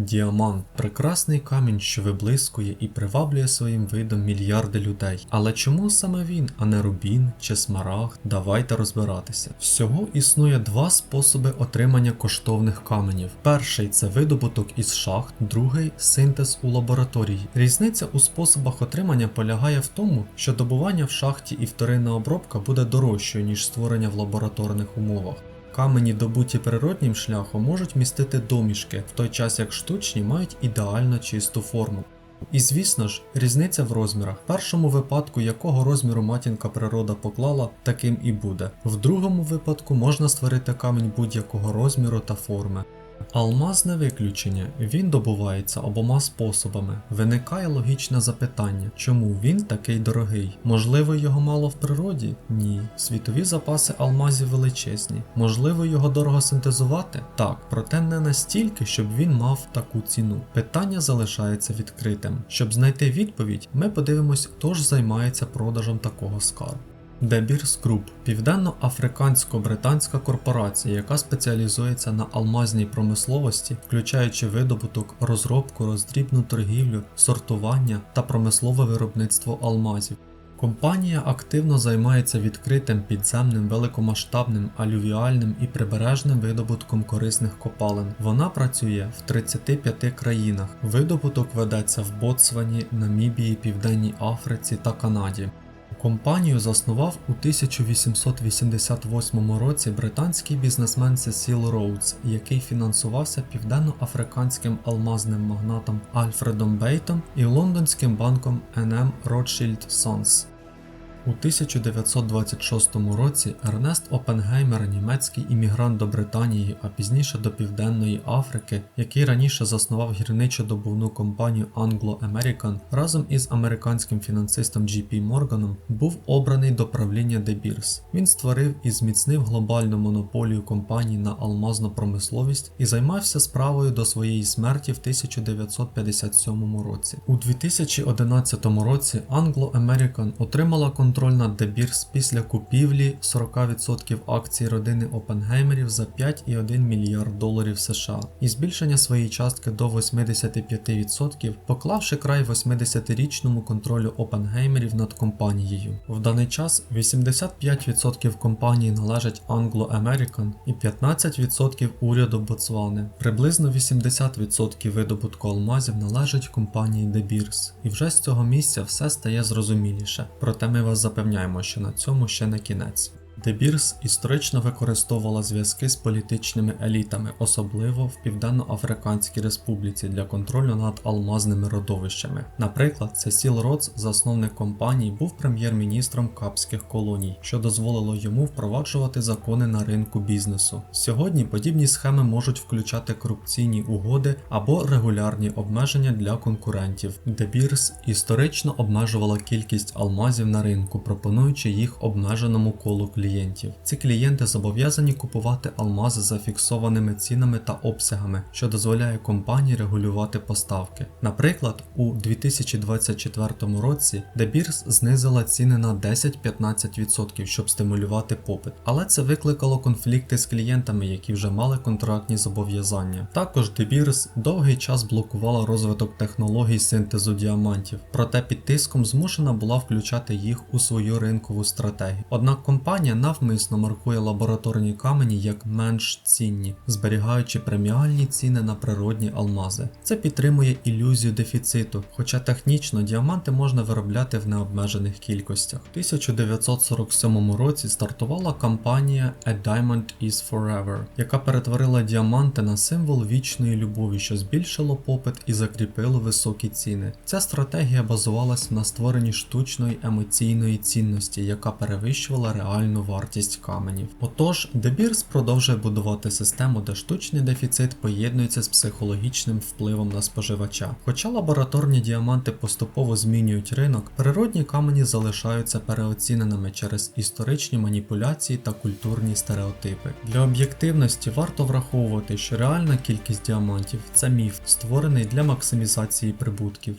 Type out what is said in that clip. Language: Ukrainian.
Діамант прекрасний камінь, що виблискує і приваблює своїм видом мільярди людей. Але чому саме він, а не рубін чи смарагд? Давайте розбиратися. Всього існує два способи отримання коштовних каменів. Перший це видобуток із шахт, другий синтез у лабораторії. Різниця у способах отримання полягає в тому, що добування в шахті і вторинна обробка буде дорожчою, ніж створення в лабораторних умовах. Камені, добуті природнім шляхом, можуть містити домішки, в той час як штучні мають ідеально чисту форму. І звісно ж, різниця в розмірах. В першому випадку, якого розміру матінка природа поклала, таким і буде. В другому випадку можна створити камінь будь-якого розміру та форми. Алмаз не виключення, він добувається обома способами. Виникає логічне запитання, чому він такий дорогий? Можливо, його мало в природі? Ні. Світові запаси алмазів величезні. Можливо, його дорого синтезувати? Так, проте не настільки, щоб він мав таку ціну. Питання залишається відкритим. Щоб знайти відповідь, ми подивимось, хто ж займається продажем такого скарбу. De Beers південно-африкансько-британська корпорація, яка спеціалізується на алмазній промисловості, включаючи видобуток, розробку, роздрібну торгівлю, сортування та промислове виробництво алмазів. Компанія активно займається відкритим підземним великомасштабним алювіальним і прибережним видобутком корисних копалин. Вона працює в 35 країнах. Видобуток ведеться в Ботсвані, Намібії, Південній Африці та Канаді. Компанію заснував у 1888 році британський бізнесмен Сесіл Роудс, який фінансувався південно-африканським алмазним магнатом Альфредом Бейтом і лондонським банком NM Rothschild Sons. У 1926 році Ернест Опенгеймер, німецький іммігрант до Британії, а пізніше до Південної Африки, який раніше заснував гірничо-добувну компанію Anglo American, разом із американським фінансистом GP Морганом, був обраний до правління De Beers. Він створив і зміцнив глобальну монополію компанії на алмазну промисловість і займався справою до своєї смерті в 1957 році. У 2011 році Anglo American отримала контроль над De Beers після купівлі 40% акцій родини Опенгеймерів за 5,1 мільярд доларів США і збільшення своєї частки до 85%, поклавши край 80-річному контролю Опенгеймерів над компанією. В даний час 85% компанії належать Anglo American і 15% уряду Ботсвани. Приблизно 80% видобутку алмазів належать компанії Beers. І вже з цього місця все стає зрозуміліше. Проте ми вас запевняємо, що на цьому ще не кінець. De Beers історично використовувала зв'язки з політичними елітами, особливо в Південно-Африканській Республіці для контролю над алмазними родовищами. Наприклад, Сесіл Роц, засновник компанії, був прем'єр-міністром Капських колоній, що дозволило йому впроваджувати закони на ринку бізнесу. Сьогодні подібні схеми можуть включати корупційні угоди або регулярні обмеження для конкурентів. De Beers історично обмежувала кількість алмазів на ринку, пропонуючи їх обмеженому колу клієнтів. Ці клієнти зобов'язані купувати алмази за фіксованими цінами та обсягами, що дозволяє компанії регулювати поставки. Наприклад, у 2024 році Beers знизила ціни на 10-15%, щоб стимулювати попит, але це викликало конфлікти з клієнтами, які вже мали контрактні зобов'язання. Також Beers довгий час блокувала розвиток технологій синтезу діамантів, проте під тиском змушена була включати їх у свою ринкову стратегію. Однак компанія навмисно маркує лабораторні камені як менш цінні, зберігаючи преміальні ціни на природні алмази. Це підтримує ілюзію дефіциту, хоча технічно діаманти можна виробляти в необмежених кількостях. У 1947 році стартувала кампанія A Diamond is Forever, яка перетворила діаманти на символ вічної любові, що збільшило попит і закріпило високі ціни. Ця стратегія базувалась на створенні штучної емоційної цінності, яка перевищувала реальну вартість каменів. Отож, Beers продовжує будувати систему, де штучний дефіцит поєднується з психологічним впливом на споживача. Хоча лабораторні діаманти поступово змінюють ринок, природні камені залишаються переоціненими через історичні маніпуляції та культурні стереотипи. Для об'єктивності варто враховувати, що реальна кількість діамантів це міф, створений для максимізації прибутків.